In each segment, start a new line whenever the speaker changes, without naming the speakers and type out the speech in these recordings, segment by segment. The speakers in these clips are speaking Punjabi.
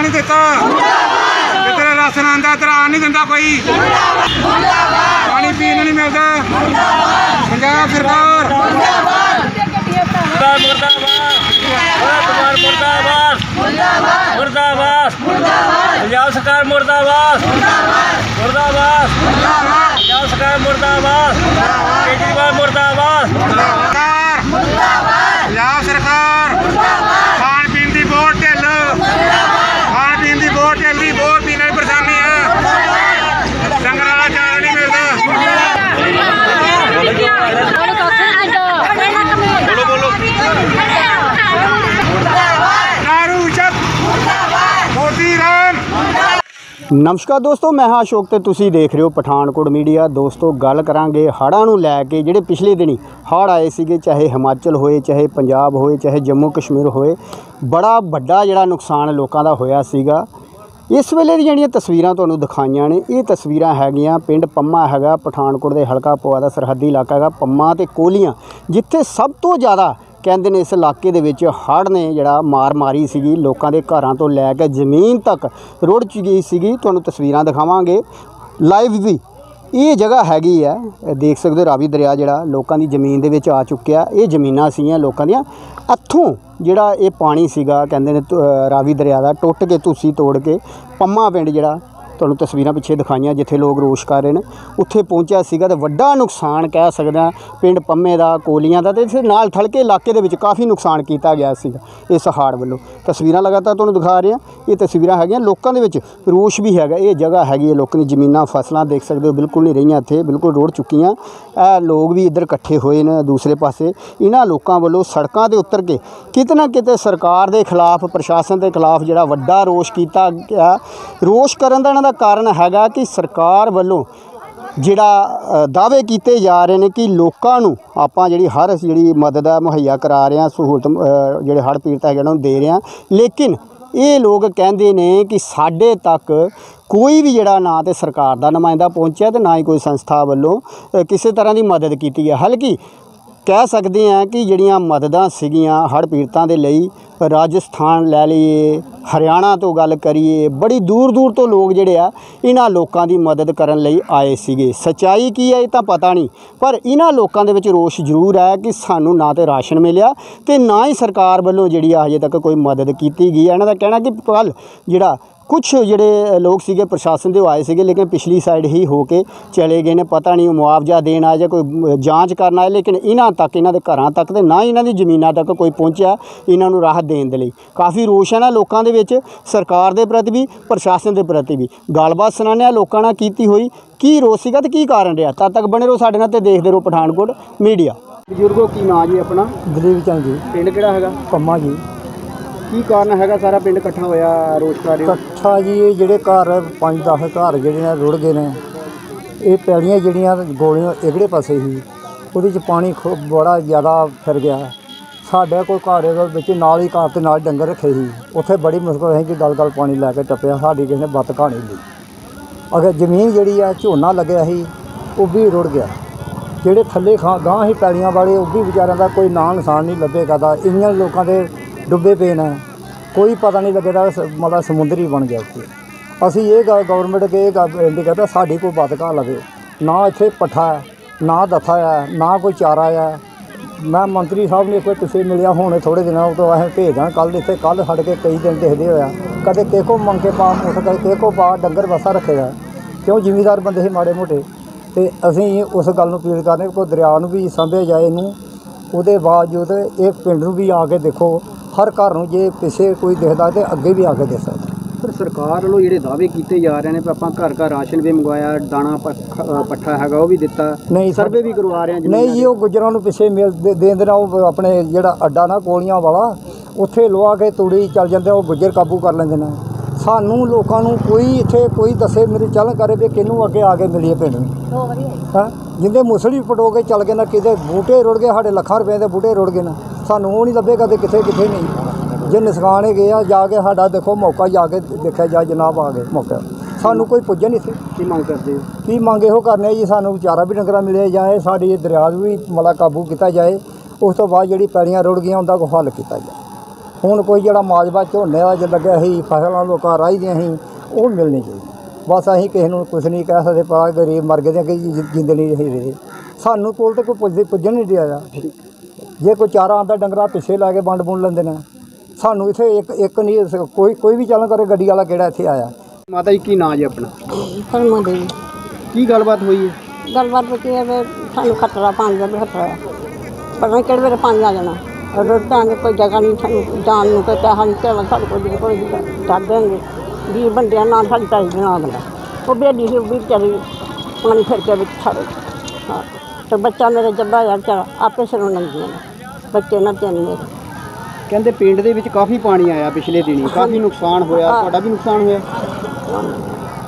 ਕੱਖ ਨਹੀਂ ਦਿੱਤਾ ਤੇ ਤੇਰਾ ਰਾਸ਼ਨ ਆਂਦਾ ਤੇਰਾ ਆ ਨਹੀਂ ਦਿੰਦਾ ਕੋਈ ਪਾਣੀ ਪੀਣ ਨੂੰ ਨਹੀਂ ਮਿਲਦਾ ਪੰਜਾਬ ਸਰਕਾਰ
ਮੁਰਦਾਬਾਦ ਮੁਰਦਾਬਾਦ ਮੁਰਦਾਬਾਦ ਮੁਰਦਾਬਾਦ ਮੁਰਦਾਬਾਦ ਪੰਜਾਬ ਸਰਕਾਰ ਮੁਰਦਾਬਾਦ ਮੁਰਦਾਬਾਦ ਪੰਜਾਬ ਸਰਕਾਰ ਮੁਰਦਾਬਾਦ ਕੇਜਰੀਵਾਲ ਮੁਰਦਾਬਾਦ
ਸਰਕਾਰ ਪੰਜਾਬ ਸਰਕਾਰ ਖਾਣ ਪੀਣ ਦੀ ਬਹੁਤ ਢਿੱਲ ਖਾਣ ਪੀਣ ਦੀ ਬਹੁਤ ਢਿੱਲ ਦੀ ਬਹੁਤ ਪੀਣ ਵਾਲੀ ਪਰੇਸ਼ਾਨੀ ਹੈ ਡੰਗਰਾਂ ਦਾ ਚਾਰਾ ਨਹੀਂ ਮਿਲਦਾ
ਬੋਲੋ ਬੋਲੋ
ਨਾਰੂ ਚੱਕ ਮੋਦੀ ਰਾਮ
ਨਮਸਕਾਰ ਦੋਸਤੋ, ਮੈਂ ਹਾਂ ਅਸ਼ੋਕ ਤੇ ਤੁਸੀਂ ਦੇਖ ਰਹੇ ਹੋ ਪਠਾਨਕੋਟ ਮੀਡੀਆ। ਦੋਸਤੋ, ਗੱਲ ਕਰਾਂਗੇ ਹੜ੍ਹਾਂ ਨੂੰ ਲੈ ਕੇ, ਜਿਹੜੇ ਪਿਛਲੇ ਦਿਨੀ ਹੜ੍ਹ ਆਏ ਸੀਗੇ, ਚਾਹੇ ਹਿਮਾਚਲ ਹੋਏ, ਚਾਹੇ ਪੰਜਾਬ ਹੋਏ, ਚਾਹੇ ਜੰਮੂ ਕਸ਼ਮੀਰ ਹੋਏ, ਬੜਾ ਵੱਡਾ ਜਿਹੜਾ ਨੁਕਸਾਨ ਲੋਕਾਂ ਦਾ ਹੋਇਆ ਸੀਗਾ। ਇਸ ਵੇਲੇ ਦੀਆਂ ਜਿਹੜੀਆਂ ਤਸਵੀਰਾਂ ਤੁਹਾਨੂੰ ਦਿਖਾਈਆਂ ਨੇ, ਇਹ ਤਸਵੀਰਾਂ ਹੈਗੀਆਂ ਪਿੰਡ ਪੰਮਾ ਹੈਗਾ, ਪਠਾਨਕੋਟ ਦੇ ਹਲਕਾ ਪੋਆ ਦਾ ਸਰਹੱਦੀ ਇਲਾਕਾ ਹੈਗਾ, ਪੰਮਾ ਤੇ ਕੋਲੀਆਂ, ਜਿੱਥੇ ਸਭ ਤੋਂ ਜ਼ਿਆਦਾ ਕਹਿੰਦੇ ਨੇ ਇਸ ਇਲਾਕੇ ਦੇ ਵਿੱਚ ਹੜ੍ਹ ਨੇ ਜਿਹੜਾ ਮਾਰ ਮਾਰੀ ਸੀਗੀ, ਲੋਕਾਂ ਦੇ ਘਰਾਂ ਤੋਂ ਲੈ ਕੇ ਜ਼ਮੀਨ ਤੱਕ ਰੁੜ ਚੁੱਕੀ ਸੀਗੀ। ਤੁਹਾਨੂੰ ਤਸਵੀਰਾਂ ਦਿਖਾਵਾਂਗੇ। ਲਾਈਵ ਵੀ ਇਹ ਜਗ੍ਹਾ ਹੈਗੀ ਆ ਦੇਖ ਸਕਦੇ ਹੋ ਰਾਵੀ ਦਰਿਆ ਜਿਹੜਾ ਲੋਕਾਂ ਦੀ ਜ਼ਮੀਨ ਦੇ ਵਿੱਚ ਆ ਚੁੱਕਿਆ। ਇਹ ਜ਼ਮੀਨਾਂ ਸੀਗੀਆਂ ਲੋਕਾਂ ਦੀਆਂ। ਇੱਥੋਂ ਜਿਹੜਾ ਇਹ ਪਾਣੀ ਸੀਗਾ, ਕਹਿੰਦੇ ਨੇ ਤ- ਰਾਵੀ ਦਰਿਆ ਦਾ, ਟੁੱਟ ਕੇ ਤੁਸੀਂ ਤੋੜ ਕੇ, ਪੰਮਾ ਪਿੰਡ ਜਿਹੜਾ ਤੁਹਾਨੂੰ ਤਸਵੀਰਾਂ ਪਿੱਛੇ ਦਿਖਾਈਆਂ ਜਿੱਥੇ ਲੋਕ ਰੋਸ਼ ਕਰ ਰਹੇ ਨੇ। ਉੱਥੇ ਪਹੁੰਚਿਆ ਸੀਗਾ ਤੇ ਵੱਡਾ ਨੁਕਸਾਨ ਕਹਿ ਸਕਦਾ ਪਿੰਡ ਪੰਮੇ ਦਾ, ਕੋਲੀਆਂ ਦਾ ਤੇ ਇਸ ਨਾਲ ਥਲਕੇ ਇਲਾਕੇ ਦੇ ਵਿੱਚ ਕਾਫੀ ਨੁਕਸਾਨ ਕੀਤਾ ਗਿਆ ਸੀਗਾ ਇਸ ਹੜ੍ਹ ਵੱਲੋਂ। ਤਸਵੀਰਾਂ ਲਗਾਤਾਰ ਤੁਹਾਨੂੰ ਦਿਖਾ ਰਹੇ। ਹਾਂ ਇਹ ਤਸਵੀਰਾਂ ਹੈਗੀਆਂ ਲੋਕਾਂ ਦੇ ਵਿੱਚ ਰੋਸ਼ ਵੀ ਹੈਗਾ। ਇਹ ਜਗ੍ਹਾ ਹੈਗੀ ਹੈ ਲੋਕਾਂ ਦੀ ਜ਼ਮੀਨਾਂ, ਫਸਲਾਂ ਦੇਖ ਸਕਦੇ ਹੋ, ਬਿਲਕੁਲ ਨਹੀਂ ਰਹੀਆਂ ਇੱਥੇ, ਬਿਲਕੁਲ ਰੋੜ ਚੁੱਕੀਆਂ। ਇਹ ਲੋਕ ਵੀ ਇੱਧਰ ਇਕੱਠੇ ਹੋਏ ਨੇ ਦੂਸਰੇ ਪਾਸੇ। ਇਹਨਾਂ ਲੋਕਾਂ ਵੱਲੋਂ ਸੜਕਾਂ ਤੇ ਉਤਰ ਕੇ ਕਿਤੇ ਨਾ ਕਿਤੇ ਸਰਕਾਰ ਦੇ ਖਿਲਾਫ, ਪ੍ਰਸ਼ਾਸਨ ਦੇ ਖਿਲਾਫ ਜਿਹੜਾ ਵੱਡਾ ਰੋਸ਼ ਕੀਤਾ ਗਿਆ, ਰੋਸ਼ ਕਰਨ ਦਾ ਇਹਨਾਂ ਦਾ ਕਾਰਨ ਹੈਗਾ ਕਿ ਸਰਕਾਰ ਵੱਲੋਂ ਜਿਹੜਾ ਦਾਅਵੇ ਕੀਤੇ ਜਾ ਰਹੇ ਨੇ ਕਿ ਲੋਕਾਂ ਨੂੰ ਆਪਾਂ ਜਿਹੜੀ ਹਰ ਜਿਹੜੀ ਮਦਦ ਆ ਮੁਹੱਈਆ ਕਰਾ ਰਹੇ ਹਾਂ, ਸਹੂਲਤ ਜਿਹੜੇ ਹੜ੍ਹ ਪੀੜਤ ਹੈਗੇ ਉਹਨਾਂ ਨੂੰ ਦੇ ਰਹੇ ਹਾਂ। ਲੇਕਿਨ ਇਹ ਲੋਕ ਕਹਿੰਦੇ ਨੇ ਕਿ ਸਾਡੇ ਤੱਕ ਕੋਈ ਵੀ ਜਿਹੜਾ ਨਾ ਤੇ ਸਰਕਾਰ ਦਾ ਨੁਮਾਇੰਦਾ ਪਹੁੰਚਿਆ ਤੇ ਨਾ ਹੀ ਕੋਈ ਸੰਸਥਾ ਵੱਲੋਂ ਕਿਸੇ ਤਰ੍ਹਾਂ ਦੀ ਮਦਦ ਕੀਤੀ ਹੈ। ਹਲਕੀ ਕਹਿ ਸਕਦੇ ਹਾਂ ਕਿ ਜਿਹੜੀਆਂ ਮਦਦਾਂ ਸੀਗੀਆਂ ਹੜ੍ਹ ਪੀੜਤਾਂ ਦੇ ਲਈ, ਰਾਜਸਥਾਨ ਲੈ ਲਈਏ, ਹਰਿਆਣਾ ਤੋਂ ਗੱਲ ਕਰੀਏ, ਬੜੀ ਦੂਰ ਦੂਰ ਤੋਂ ਲੋਕ ਜਿਹੜੇ ਆ, ਇਹਨਾਂ ਲੋਕਾਂ ਦੀ ਮਦਦ ਕਰਨ ਲਈ ਆਏ ਸੀਗੇ। ਸਚਾਈ ਕੀ ਹੈ ਇਹ ਤਾਂ ਪਤਾ ਨਹੀਂ, ਪਰ ਇਹਨਾਂ ਲੋਕਾਂ ਦੇ ਵਿੱਚ ਰੋਸ਼ ਜ਼ਰੂਰ ਹੈ ਕਿ ਸਾਨੂੰ ਨਾ ਤੇ ਰਾਸ਼ਨ ਮਿਲਿਆ ਤੇ ਨਾ ਹੀ ਸਰਕਾਰ ਵੱਲੋਂ ਜਿਹੜੀ ਆ ਹਜੇ ਤੱਕ ਕੋਈ ਮਦਦ ਕੀਤੀ ਗਈ ਹੈ। ਇਹਨਾਂ ਦਾ ਕਹਿਣਾ ਕਿ ਕੱਲ ਜਿਹੜਾ ਕੁਝ ਜਿਹੜੇ ਲੋਕ ਸੀਗੇ ਪ੍ਰਸ਼ਾਸਨ ਦੇ ਉਹ ਆਏ ਸੀਗੇ ਲੇਕਿਨ ਪਿਛਲੀ ਸਾਈਡ ਹੀ ਹੋ ਕੇ ਚਲੇ ਗਏ ਨੇ ਪਤਾ ਨਹੀਂ ਉਹ ਮੁਆਵਜ਼ਾ ਦੇਣ ਆਏ ਜਾਂ ਕੋਈ ਜਾਂਚ ਕਰਨ ਆਏ ਲੇਕਿਨ ਇਹਨਾਂ ਤੱਕ ਇਹਨਾਂ ਦੇ ਘਰਾਂ ਤੱਕ ਤੇ ਨਾ ਹੀ ਇਹਨਾਂ ਦੀ ਜ਼ਮੀਨਾਂ ਤੱਕ ਕੋਈ ਪਹੁੰਚਿਆ ਇਹਨਾਂ ਨੂੰ ਰਾਹਤ ਦੇਣ ਦੇ ਲਈ। ਕਾਫੀ ਰੋਸ਼ ਹੈ ਨਾ ਲੋਕਾਂ ਦੇ ਵਿੱਚ ਸਰਕਾਰ ਦੇ ਪ੍ਰਤੀ ਵੀ ਪ੍ਰਸ਼ਾਸਨ ਦੇ ਪ੍ਰਤੀ ਵੀ। ਗੱਲਬਾਤ ਸੁਣਾਉਂਦੇ ਲੋਕਾਂ ਨਾਲ ਕੀਤੀ ਹੋਈ ਕੀ ਰੋਸ ਸੀਗਾ ਤੇ ਕੀ ਕਾਰਨ ਰਿਹਾ? ਤਦ ਤੱਕ ਬਣੇ ਰਹੋ ਸਾਡੇ ਨਾਲ ਤੇ ਦੇਖਦੇ ਰਹੋ ਪਠਾਨਕੋਟ ਮੀਡੀਆ। ਬਜ਼ੁਰਗੋ ਕੀ ਨਾਂ ਜੀ ਆਪਣਾ?
ਦਲੀਪ ਚੰਦ ਜੀ।
ਪਿੰਡ ਕਿਹੜਾ ਹੈਗਾ?
ਪੰਮਾ ਜੀ।
ਕੀ ਕਾਰਨ ਹੈਗਾ ਸਾਰਾ ਪਿੰਡ ਇਕੱਠਾ ਹੋਇਆ ਰੋਸ਼ ਕਰ ਰਹੇ ਹੋ
ਇਕੱਠਾ ਜੀ, ਇਹ ਜਿਹੜੇ ਘਰ 5-10 ਘਰ ਜਿਹੜੇ ਨੇ, ਰੁੜ ਗਏ ਨੇ। ਇਹ ਪੈੜੀਆਂ ਜਿਹੜੀਆਂ ਗੋਲੀਆਂ ਇਗੜੇ ਪਾਸੇ ਸੀ, ਉਹਦੇ ਚ ਪਾਣੀ ਖੂ- ਬੜਾ ਜ਼ਿਆਦਾ ਫਿਰ ਗਿਆ। ਸਾਡੇ ਕੋਈ ਘਰ ਦੇ ਵਿੱਚ ਨਾਲ ਹੀ ਘਰ ਤੇ ਨਾਲ ਡੰਗਰ ਰੱਖੇ ਸੀ। ਉੱਥੇ ਬੜੀ ਮੁਸ਼ਕਲ ਹੈ ਕਿ ਗਲ ਗਲ ਪਾਣੀ ਲੈ ਕੇ ਟੱਪਿਆ, ਸਾਡੀ ਕਿਸੇ ਨੇ ਬੱਤ ਕਹਾਣੀ ਲਈ। ਅਗਰ ਜ਼ਮੀਨ ਜਿਹੜੀ ਆ, ਝੋਨਾ ਲੱਗਿਆ ਸੀ, ਉਹ ਵੀ ਰੁੜ ਗਿਆ। ਜਿਹੜੇ ਥੱਲੇ ਖਾਂ ਗਾਂ ਹੀ ਪੈੜੀਆਂ ਵਾਲੇ, ਉਹ ਵੀ ਵਿਚਾਰਿਆਂ ਦਾ ਕੋਈ ਨਾਂ ਨਿਸ਼ਾਨ ਨਹੀਂ ਲੱਭੇਗਾ ਦਾ। ਇੰਨੀਆਂ ਲੋਕਾਂ ਦੇ ਡੁੱਬੇ ਪਏ ਨੇ। ਕੋਈ ਪਤਾ ਨਹੀਂ ਲੱਗੇਦਾ ਸ- ਮਤਲਬ ਸਮੁੰਦਰੀ ਬਣ ਗਿਆ ਉੱਥੇ। ਅਸੀਂ ਇਹ ਗੱਲ ਗਵਰਨਮੈਂਟ ਅੱਗੇ ਇਹ ਗੱਲ ਬੇਨਤੀ ਕਰਦੇ ਸਾਡੀ ਕੋਈ ਬਦਕਾ ਲਵੇ। ਨਾ ਇੱਥੇ ਪੱਠਾ ਨਾ ਦਥਾ ਆ ਨਾ ਕੋਈ ਚਾਰਾ ਹੈ। ਮੈਂ ਮੰਤਰੀ ਸਾਹਿਬ ਨੇ ਕੋਈ ਕਿਸੇ ਮਿਲਿਆ, ਹੁਣ ਥੋੜੇ ਦਿਨਾਂ ਤੋਂ ਅਸੀਂ ਭੇਜਾਂ ਕੱਲ ਇੱਥੇ ਕੱਲ ਛੱਡ ਕੇ ਕਈ ਦਿਨ ਦੇਖਦੇ ਹੋਇਆ ਕਦੇ ਕੇਕੋ ਮੰਗ ਕੇ ਪਾ ਉੱਠ ਕੇ ਕਿਹਕੋ ਪਾ, ਡੰਗਰ ਵਸਾ ਰੱਖੇਗਾ ਕਿਉਂ? ਜ਼ਿਮੀਦਾਰ ਬੰਦੇ ਸੀ ਮਾੜੇ ਮੋਟੇ। ਤੇ ਅਸੀਂ ਉਸ ਗੱਲ ਨੂੰ ਅਪੀਲ ਕਰਨੇ, ਕੋਈ ਦਰਿਆ ਨੂੰ ਵੀ ਸਾਂਭਿਆ ਜਾਏ ਇਹਨੂੰ, ਉਹਦੇ ਬਾਵਜੂਦ ਇਹ ਪਿੰਡ ਨੂੰ ਵੀ ਆ ਕੇ ਦੇਖੋ। ਹਰ ਘਰ ਨੂੰ ਜੇ ਪਿੱਛੇ ਕੋਈ ਦਿਖਦਾ ਤੇ ਅੱਗੇ ਵੀ ਆ ਕੇ ਦੇਖ ਸਕਦਾ।
ਪਰ ਸਰਕਾਰ ਵੱਲੋਂ ਜਿਹੜੇ ਦਾਅਵੇ ਕੀਤੇ ਜਾ ਰਹੇ ਨੇ ਵੀ ਆਪਾਂ ਘਰ ਘਰ ਰਾਸ਼ਨ ਵੀ ਮੰਗਵਾਇਆ ਦਾਣਾ ਪੱਖ- ਅ, ਪੱਠਾ ਹੈਗਾ ਉਹ ਵੀ ਦਿੱਤਾ
ਨਹੀਂ ਸਰ।
ਸਰਵੇ ਵੀ ਕਰਵਾ ਰਹੇ ਆ ਜ਼ਮੀਨਾਂ
ਨਹੀਂ ਜੀ ਉਹ ਗੁੱਜਰਾਂ ਨੂੰ ਪਿੱਛੇ ਮਿਲ ਦੇ ਦੇ ਦੇਣਾ ਉਹ ਆਪਣੇ ਜਿਹੜਾ ਅੱਡਾ ਨਾ ਕੋਲੀਆਂ ਵਾਲਾ ਉੱਥੇ ਲਵਾ ਕੇ ਤੂੜੀ ਚੱਲ ਜਾਂਦੇ ਉਹ ਗੁੱਜਰ ਕਾਬੂ ਕਰ ਲੈਂਦੇ ਨੇ। ਸਾਨੂੰ ਲੋਕਾਂ ਨੂੰ ਕੋਈ ਇੱਥੇ ਕੋਈ ਦੱਸੇ ਮੇਰੀ ਚੱਲ ਕਰੇ ਵੀ ਕਿਹਨੂੰ ਅੱਗੇ ਆ ਕੇ ਮਿਲੀਏ ਪਿੰਡ ਨੂੰ। ਹਾਂ? ਜਿੰਦੇ ਮੁਸਲੀ ਪਟੋ ਕੇ ਚੱਲ ਗਏ ਨਾ ਕਿਤੇ ਬੂਟੇ ਰੁੜ ਗਏ ਸਾਡੇ ਲੱਖਾਂ ਰੁਪਏ ਦੇ ਬੂਟੇ ਰੁੜ ਗਏ ਨਾ। ਸਾਨੂੰ ਉਹ ਨਹੀਂ ਲੱਭੇਗਾ ਤੇ ਕਿੱਥੇ ਕਿੱਥੇ ਨਹੀਂ। ਜੇ ਨਿਸਕਾਨ ਗਏ ਆ ਜਾ ਕੇ ਸਾਡਾ ਦੇਖੋ ਮੌਕਾ ਜਾ ਕੇ ਦੇਖਿਆ ਜਾ ਜਨਾਬ ਆ ਗਏ ਮੌਕਾ। ਸਾਨੂੰ ਕੋਈ ਪੁੱਜੇ ਨਹੀਂ ਸੀ
ਕੀ ਮੰਗ ਕਰਦੇ ਹੋ?
ਕੀ ਮੰਗ ਇਹੋ ਕਰਨੇ ਜੀ ਸਾਨੂੰ ਵਿਚਾਰਾ ਵੀ ਡੰਗਰਾ ਮਿਲਿਆ ਜਾਏ ਸਾਡੀ ਇਹ ਦਰਿਆ ਵੀ ਮਲਾ ਕਾਬੂ ਕੀਤਾ ਜਾਏ ਉਸ ਤੋਂ ਬਾਅਦ ਜਿਹੜੀ ਪੈੜੀਆਂ ਰੁੜ ਗਈਆਂ ਉਹਦਾ ਕੋ ਹੱਲ ਕੀਤਾ ਜਾਏ।
ਹੁਣ ਕੋਈ ਜਿਹੜਾ ਮਾਜਬਾ ਝੋਨੇ ਦਾ ਜੇ ਲੱਗਿਆ ਸੀ ਫਸਲਾਂ ਲੋਕਾਂ ਰਾਈ ਦੀਆਂ ਸੀ ਉਹ ਮਿਲਣੀ ਚਾਹੀਦੀ। ਬਸ ਅਸੀਂ ਕਿਸੇ ਨੂੰ ਕੁਝ ਨਹੀਂ ਕਹਿ ਸਕਦੇ ਪਾ ਗਰੀਬ ਮਰ ਗਏ ਤੇ ਕਿ ਜਿੰਦ ਨਹੀਂ ਰਹੀ। ਸਾਨੂੰ ਕੋਲ ਤੇ ਕੋਈ ਪੁੱਜ ਪੁੱਜਣ ਨਹੀਂ ਦਿਆ ਜੇ ਕੋਈ ਚਾਰਾ ਆਂਦਾ ਡੰਗਰਾ ਪਿੱਛੇ ਲਾ ਕੇ ਵੰਡ ਬੁੰਡ ਲੈਂਦੇ ਨੇ। ਸਾਨੂੰ ਇੱਥੇ ਇੱਕ ਇੱਕ ਨਹੀਂ ਸ- ਕੋਈ ਕੋਈ ਵੀ ਚੱਲਣ ਕਰੇ ਗੱਡੀ ਵਾਲਾ ਕਿਹੜਾ ਇੱਥੇ ਆਇਆ?
ਮਾਤਾ ਜੀ ਕੀ ਨਾਂ ਜੀ ਆਪਣਾ?
ਫਰਮਾ ਦੇਵੀ।
ਕੀ ਗੱਲਬਾਤ ਹੋਈ ਹੈ?
ਗੱਲਬਾਤ ਕੀ ਹੈ ਵੀ ਸਾਨੂੰ ਖਤਰਾ ਪਾਣੀ ਦਾ ਵੀ ਖਤਰਾ ਹੈ। ਪਤਾ ਨਹੀਂ ਕਿਹੜੇ ਵੇਲੇ ਪਾਣੀ ਆ ਜਾਣਾ। ਰੋਡਾਂ ਦੀ ਕੋਈ ਜਗ੍ਹਾ ਨਹੀਂ ਸਾਨੂੰ ਜਾਣ ਨੂੰ ਕੋਈ ਪੈਸਾ ਨਹੀਂ ਤੇ ਸਾਡੇ ਕੋਲ ਜੀ ਕੋਈ ਡਰ ਦੇਣਗੇ ਵੀ ਬੰਦਿਆਂ ਨਾਲ ਸਾਡੀ ਤਾਈ ਦੇ ਨਾਲ ਬੰਦਾ ਉਹ ਬੇਡੀ ਸੀ ਉਹ ਵੀ ਵਿਚਾਰੀ ਪਾਣੀ ਫਿਰ ਕੇ ਵਿੱਚ ਛੱਡ ਹਾਂ। ਤੇ ਬੱਚਾ ਮੇਰੇ ਜੱਬਾ ਯਾਰ ਵਿਚਾਰਾ ਆਪੇ ਸਿਰੋਂ ਨੰਗੀਆਂ ਨੇ ਬੱਚੇ ਨਾ ਤਿੰਨ ਮੇਰੇ।
ਕਹਿੰਦੇ ਪਿੰਡ ਦੇ ਵਿੱਚ ਕਾਫੀ ਪਾਣੀ ਆਇਆ ਪਿਛਲੇ ਦਿਨੀ। ਕਾਫੀ ਨੁਕਸਾਨ ਹੋਇਆ ਤੁਹਾਡਾ ਵੀ ਨੁਕਸਾਨ ਹੋਇਆ?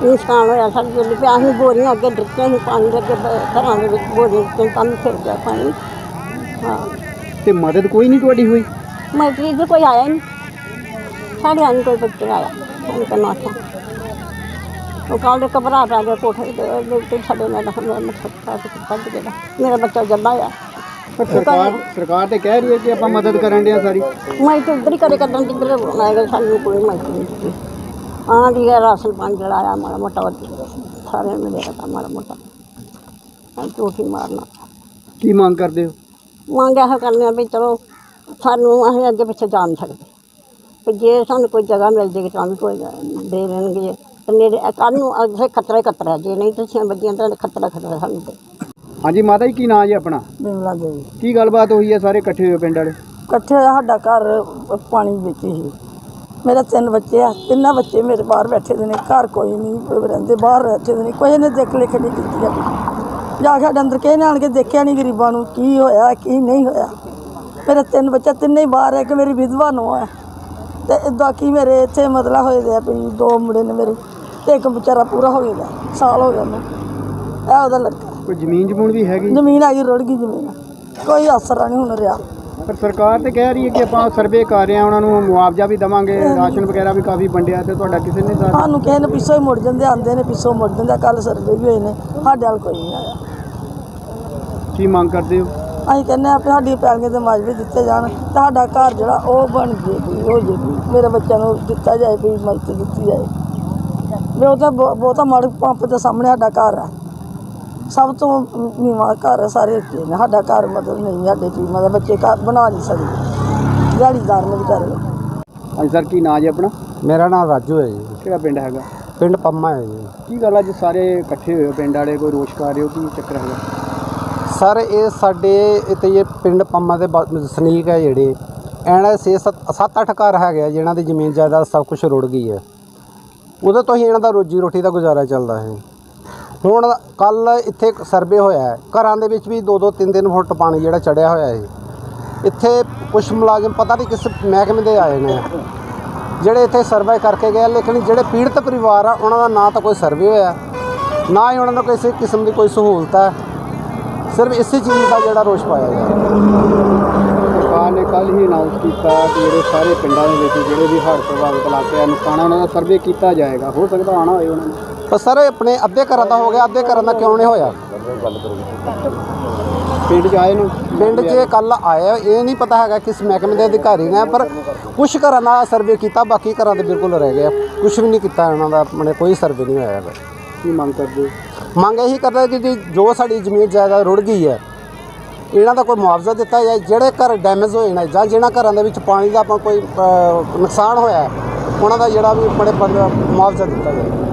ਨੁਕਸਾਨ ਹੋਇਆ ਸਾਡੇ ਵੇਲੇ ਪਿਆ ਅਸੀਂ ਬੋਰੀਆਂ ਅੱਗੇ ਡਿੱਗੀਆਂ ਸੀ ਪਾਣੀ ਦੇ ਅੱਗੇ ਬ- ਘਰਾਂ ਦੇ ਵਿੱਚ ਬੋਰੀਆਂ ਤੇ ਤਾਂ ਫਿਰ ਗਿਆ ਪਾਣੀ। ਹਾਂ।
ਤੇ ਮਦਦ ਕੋਈ ਨਹੀਂ ਤੁਹਾਡੀ ਹੋਈ?
ਮਲਟਰੀ ਤੇ ਕੋਈ ਆਇਆ ਹੀ ਨਹੀਂ ਸਾਡੇ ਆਈ ਕੋਈ ਬੱਚੇ ਆਇਆ। ਉਹਨੇ ਕਹਿੰਦਾ ਅੱਛਾ ਉਹ ਕੱਲ ਦੇ ਘਬਰਾ ਪੈ ਗਿਆ ਕੋਠੇ ਦੇ ਦੇ ਉੱਤੇ ਛੱਡੇ ਤਾਂ ਮੈਂ ਮੱਥਾ ਤੇ ਕੱਢ ਕੇ ਮੇਰਾ ਬੱਚਾ ਜੱਬਾ ਆ।
ਪਰ ਸਰਕਾਰ ਸਰਕਾਰ ਤੇ ਕਹਿ ਰਹੀ ਹੈ ਕਿ ਆਪਾਂ ਮਦਦ ਕਰਨ ਡਿਆ ਸਾਰੀ।
ਮੈਂ ਤਾਂ ਉਧਰ ਹੀ ਕਰੇ ਕੱਢਣ ਜਿੱਧਰ ਮੈਂ ਕਿਹਾ ਸਾਨੂੰ ਕੋਈ ਮਾਇਕ ਨਹੀਂ ਦਿੱਤੀ ਆਂ ਦੀ ਹੈ ਰਾਸ਼ਨ ਪਾਣੀ ਜਿਹੜਾ ਆਇਆ ਮਾੜਾ ਮੋਟਾ ਵੱਧ ਸਾਰੇ ਮਿਲੇ ਤਾਂ ਮਾੜਾ ਮੋਟਾ। ਹਾਂ ਝੂਠੀ ਮਾਰਨਾ।
ਕੀ ਮੰਗ ਕਰਦੇ ਹੋ?
ਮੰਗਿਆ ਹੈ ਕਰਨੇ ਆ ਵੀ ਚਲੋ ਸਾਨੂੰ ਅਸੀਂ ਅੱਗੇ ਪਿੱਛੇ ਜਾ ਨਹੀਂ ਸਕਦੇ। ਤੇ ਜੇ ਸਾਨੂੰ ਕੋਈ ਜਗ੍ਹਾ ਮਿਲ ਜੇਗੀ ਤਾਂ ਵੀ ਕੋਈ ਦੇ ਦੇਣਗੇ। ਤੇ ਮੇਰੇ ਕੱਲ੍ਹ ਨੂੰ ਅੱਗੇ ਖਤਰਾ ਹੀ ਖਤਰਾ ਜੇ ਨਹੀਂ ਤਾਂ ਛੇ ਵੱਜੀਆਂ ਤਾਂ ਖਤਰਾ ਖਤਰਾ ਸਾਨੂੰ। ਤੇ
ਹਾਂਜੀ ਮਾਤਾ ਜੀ ਕੀ ਨਾਂ ਜੀ ਆਪਣਾ?
ਬਿਮਲਾ ਦੇਵੀ।
ਕੀ ਗੱਲਬਾਤ ਹੋਈ ਹੈ ਸਾਰੇ ਇਕੱਠੇ ਹੋਏ ਪਿੰਡ ਵਾਲੇ?
ਇਕੱਠੇ ਸਾਡਾ ਘਰ ਪਾਣੀ ਵਿੱਚ ਹੀ। ਮੇਰੇ ਤਿੰਨ ਬੱਚੇ ਆ ਤਿੰਨਾਂ ਬੱਚੇ ਮੇਰੇ ਬਾਹਰ ਬੈਠੇ ਦੇ ਨੇ ਘਰ ਕੋਈ ਨਹੀਂ ਰਹਿੰਦੇ ਬਾਹਰ ਬੈਠੇ ਦੇ ਨੇ ਕੋਈ ਨੇ ਦੇਖ ਲਿਖ ਨਹੀਂ ਕੀਤੀ ਆ। ਜਾ ਕੇ ਅੰਦਰ ਕਿਸੇ ਨੇ ਆਣ ਕੇ ਦੇਖਿਆ ਨਹੀਂ ਗਰੀਬਾਂ ਨੂੰ ਕੀ ਹੋਇਆ ਕੀ ਨਹੀਂ ਹੋਇਆ। ਮੇਰੇ ਤਿੰਨ ਬੱਚੇ ਤਿੰਨੇ ਹੀ ਬਾਹਰ ਹੈ ਕਿ ਮੇਰੀ ਵਿਧਵਾ ਨੂੰ ਹੈ ਤੇ ਇਦਾਂ ਕੀ ਮੇਰੇ ਇੱਥੇ ਮਤਲਬ ਹੋਏ ਦੇ ਆ ਵੀ ਦੋ ਮੁੰਡੇ ਨੇ ਮੇਰੇ ਤੇ ਇੱਕ ਵਿਚਾਰਾ ਪੂਰਾ ਹੋ ਗਿਆ ਸਾਲ ਹੋ ਗਿਆ ਨੂੰ ਇਹ ਉਹਦਾ ਲੜਕਾ
ਕੋਈ ਜ਼ਮੀਨ ਜਮੂਨ ਵੀ ਹੈਗੀ?
ਜ਼ਮੀਨ ਆਈ ਰੁੜ ਗਈ ਜ਼ਮੀਨ। ਕੋਈ ਆਸਰਾ ਨਹੀਂ ਹੁਣ ਰਿਹਾ।
ਪਰ ਸਰਕਾਰ ਤੇ ਕਹਿ ਰਹੀ ਹੈ ਕਿ ਆਪਾਂ ਸਰਵੇ ਕਰ ਰਹੇ ਹਾਂ ਉਹਨਾਂ ਨੂੰ ਮੁਆਵਜ਼ਾ ਵੀ ਦਵਾਂਗੇ ਰਾਸ਼ਨ ਵਗੈਰਾ ਵੀ ਕਾਫੀ ਵੰਡਿਆ ਤੇ ਤੁਹਾਡਾ ਕਿਸੇ ਨੇ ਸਾਥ
ਸਾਨੂੰ ਕਿਸੇ ਨੇ ਪਿੱਛੋਂ ਹੀ ਮੁੜ ਜਾਂਦੇ ਆਂਦੇ ਨੇ ਪਿੱਛੋਂ ਮੁੜ ਜਾਂਦੇ ਕੱਲ ਸਰਵੇ ਵੀ ਹੋਏ ਨੇ। ਸਾਡੇ ਵੱਲ ਕੋਈ ਨਹੀਂ ਆਇਆ।
ਕੀ ਮੰਗ ਕਰਦੇ ਹੋ?
ਅਸੀਂ ਕਹਿੰਦੇ ਆ ਵੀ ਸਾਡੀ ਪੈਲੀਆਂ ਦੇ ਮਾਜਵੇ ਦਿੱਤੇ ਜਾਣ। ਤੇ ਸਾਡਾ ਘਰ ਜਿਹੜਾ ਉਹ ਬਣ ਜੇ ਵੀ ਹੋ ਜੇ ਵੀ ਮੇਰੇ ਬੱਚਿਆਂ ਨੂੰ ਦਿੱਤਾ ਜਾਏ ਵੀ ਮਦਦ ਦਿੱਤੀ ਜਾਏ। ਵੀ ਉਹ ਤਾਂ ਬਹੁ- ਬਹੁਤਾ ਮਾੜੇ ਪੰਪ ਦੇ ਸਾਹਮਣੇ ਸਾਡਾ ਘਰ ਆ ਸਭ ਤੋਂ ਨੀਵਾਂ ਘਰ ਸਾਰੇ ਇੱਥੇ ਨੇ। ਸਾਡਾ ਘਰ ਮਤਲਬ ਨਹੀਂ ਸਾਡੇ ਕੀ ਮਤਲਬ ਬੱਚੇ ਘਰ ਬਣਾ ਨਹੀਂ ਸਕਦੇ। ਦਿਹਾੜੀਦਾਰ ਨੇ ਵਿਚਾਰੇ।
ਹਾਂਜੀ ਸਰ ਕੀ ਨਾਂ ਜੀ ਆਪਣਾ?
ਮੇਰਾ ਨਾਮ ਰਾਜੂ ਹੈ ਜੀ।
ਕਿਹੜਾ ਪਿੰਡ ਹੈਗਾ?
ਪਿੰਡ ਪੰਮਾ ਹੈ ਜੀ।
ਕੀ ਗੱਲ ਅੱਜ ਸਾਰੇ ਇਕੱਠੇ ਹੋਏ ਹੋ? ਪਿੰਡ ਵਾਲੇ ਕੋਈ ਰੋਸ਼ ਕਰ ਰਹੇ ਹੋ? ਕੀ ਚੱਕਰ ਹੈਗਾ?
ਸਰ ਇਹ ਸਾਡੇ ਇੱਥੇ ਇਹ ਪਿੰਡ ਪੰਮਾ ਦੇ ਬ- ਵਸਨੀਕ ਹੈ ਜਿਹੜੇ। ਇਹਨਾਂ 6 7 8 ਘਰ ਹੈਗੇ ਆ ਜਿਨ੍ਹਾਂ ਦੀ ਜ਼ਮੀਨ ਜਾਇਦਾਦ ਸਭ ਕੁਝ ਰੁੜ ਗਈ ਹੈ। ਉਦੋਂ ਤੋਂ ਹੀ ਇਹਨਾਂ ਦਾ ਰੋਜੀ ਰੋਟੀ ਦਾ ਗੁਜ਼ਾਰਾ ਚੱਲਦਾ ਹੈ। ਹੁਣ ਕੱਲ ਇੱਥੇ ਸਰਵੇ ਹੋਇਆ ਹੈ। ਘਰਾਂ ਦੇ ਵਿੱਚ ਵੀ 2 2 3 3 ਫੁੱਟ ਪਾਣੀ ਜਿਹੜਾ ਚੜਿਆ ਹੋਇਆ ਹੈ। ਇੱਥੇ ਕੁਝ ਮੁਲਾਜ਼ਮ ਪਤਾ ਨਹੀਂ ਕਿਸ ਮਹਿਕਮੇ ਦੇ ਆਏ ਨੇ। ਜਿਹੜੇ ਇੱਥੇ ਸਰਵੇ ਕਰਕੇ ਗਏ ਲੇਕਿਨ ਜਿਹੜੇ ਪੀੜਤ ਪਰਿਵਾਰ ਆ, ਉਹਨਾਂ ਦਾ ਨਾ ਤਾਂ ਕੋਈ ਸਰਵੇ ਹੋਇਆ। ਨਾ ਹੀ ਉਹਨਾਂ ਨੂੰ ਕਿਸੇ ਕਿਸਮ ਦੀ ਕੋਈ ਸਹੂਲਤ ਹੈ। ਸਿਰਫ ਇਸੇ ਚੀਜ਼ ਦਾ ਜਿਹੜਾ ਰੋਸ਼ ਪਾਇਆ ਗਿਆ।
ਸਰਕਾਰ ਨੇ ਕੱਲ ਹੀ ਅਨਾਉਂਸ ਕੀਤਾ ਕਿ ਜਿਹੜੇ ਸਾਰੇ ਪਿੰਡਾਂ ਦੇ ਵਿੱਚ ਜਿਹੜੇ ਵੀ ਹੜ੍ਹ ਪ੍ਰਭਾਵਿਤ ਇਲਾਕੇ ਆ, ਨੁਕਸਾਨ ਉਹਨਾਂ ਦਾ ਸਰਵੇ ਕੀਤਾ ਜਾਏਗਾ। ਹੋ ਸਕਦਾ ਆਣਾ ਹੋਏ ਉਹਨਾਂ ਨੂੰ।
ਪਰ ਸਰ ਆਪਣੇ ਅੱਧੇ ਘਰਾਂ ਦਾ ਹੋ ਗਿਆ ਅੱਧੇ ਘਰਾਂ ਦਾ ਕਿਉਂ ਨਹੀਂ ਹੋਇਆ?
ਪਿੰਡ 'ਚ ਆਏ ਨੂੰ?
ਪਿੰਡ 'ਚ ਕੱਲ ਆਇਆ ਇਹ ਨਹੀਂ ਪਤਾ ਹੈਗਾ ਕਿਸ ਮਹਿਕਮੇ ਦੇ ਅਧਿਕਾਰੀ ਨੇ ਪਰ ਕੁਝ ਘਰਾਂ ਦਾ ਸਰਵੇ ਕੀਤਾ ਬਾਕੀ ਘਰਾਂ ਦੇ ਬਿਲਕੁਲ ਰਹਿ ਗਏ ਕੁਝ ਵੀ ਨਹੀਂ ਕੀਤਾ ਇਹਨਾਂ ਦਾ ਆਪਣੇ ਕੋਈ ਸਰਵੇ ਨਹੀਂ ਹੋਇਆ ਹੈਗਾ।
ਕੀ ਮੰਗ ਕਰਦੇ?
ਮੰਗ ਇਹੀ ਕਰਦਾ ਕਿ ਜੀ ਜੋ ਸਾਡੀ ਜ਼ਮੀਨ ਜਾਇਦਾਦ ਰੁੜ ਗਈ ਹੈ ਇਹਨਾਂ ਦਾ ਕੋਈ ਮੁਆਵਜ਼ਾ ਦਿੱਤਾ ਜਾਏ ਜਿਹੜੇ ਘਰ ਡੈਮੇਜ ਹੋਏ ਨੇ ਜਾਂ ਜਿਹਨਾਂ ਘਰਾਂ ਦੇ ਵਿੱਚ ਪਾਣੀ ਦਾ ਆਪਾਂ ਕੋਈ ਨੁਕਸਾਨ ਹੋਇਆ ਉਹਨਾਂ ਦਾ ਜਿਹੜਾ ਵੀ ਬੜੇ ਮੁਆਵਜ਼ਾ ਦਿੱਤਾ ਜਾਏ।